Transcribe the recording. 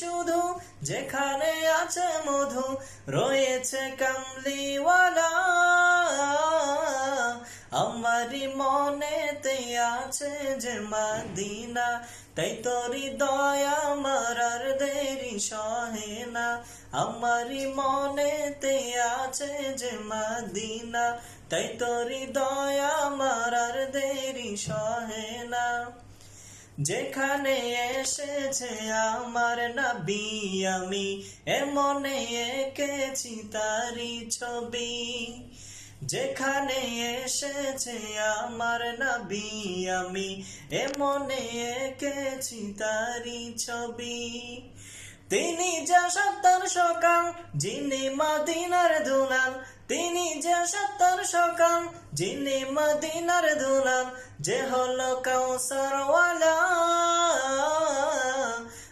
শুধু যেখানে আছে মধু, রয়েছে কামলিওয়ালা। আমারি মনেতে আছে যে মাদিনা, তাই তোরি দয়া মারার দেরি সহে না। আমারি মনেতে আছে যে মাদিনা, তাই তোরি দয়া মারার দেরি সহে না। যেখানে এসেছে আমার নবী আমি, এমনে এঁকেছি তারি ছবি। যেখানে এসেছে আমার নবী আমি, এমনে এঁকেছি তারি ছবি। তিনি যা সত্তর সকাম যিনি মদিনার দুলাল। তিনি যে সত্তর সকাম যিনি মদিনার দুলাল। যে হলো কৌসরওয়ালা